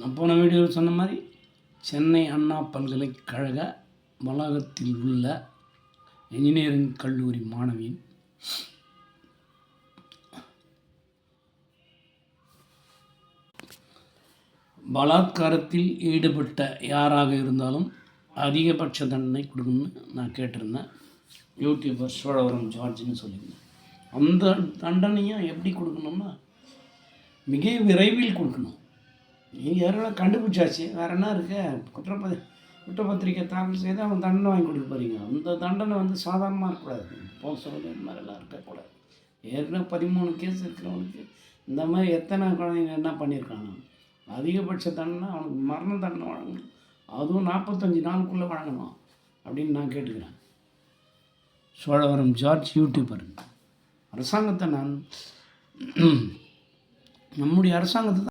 நான் போன வீடியோவில் சொன்ன மாதிரி சென்னை அண்ணா பல்கலைக்கழக வளாகத்தில் உள்ள இன்ஜினியரிங் கல்லூரி மாணவியின் பலாத்காரத்தில் ஈடுபட்ட யாராக இருந்தாலும் அதிகபட்ச தண்டனை கொடுக்கணும்னு நான் கேட்டிருந்தேன். யூடியூபர் சோழவரம் ஜார்ஜ்னு சொல்லியிருந்தேன். அந்த தண்டனையும் எப்படி கொடுக்கணும்னா மிக விரைவில் கொடுக்கணும். நீங்கள் யாரெல்லாம் கண்டுபிடிச்சாச்சு? வேறு என்ன இருக்கு? குற்றப்பதி குற்றப்பத்திரிக்கை தாக்கல் செய்து அவன் தண்டனை வாங்கி கொடுக்க போகிறீங்க அந்த தண்டனை வந்து சாதாரணமாக இருக்கக்கூடாது. போக்சோவில் இந்த மாதிரிலாம் இருக்கக்கூடாது. ஏற்கனவே பதிமூணு கேஸ் இருக்கிறவனுக்கு இந்த மாதிரி எத்தனை குழந்தைங்க என்ன பண்ணியிருக்காங்க? அதிகபட்ச தண்டனை அவனுக்கு மரண தண்டனை வழங்கணும். அதுவும் நாற்பத்தஞ்சு நாளுக்குள்ளே வழங்கணும் அப்படின்னு நான் கேட்டுக்கிறேன். சோழவரம் ஜார்ஜ் யூடியூபர் அரசாங்கத்தை நான் நம்முடைய அரசாங்கத்தை தான்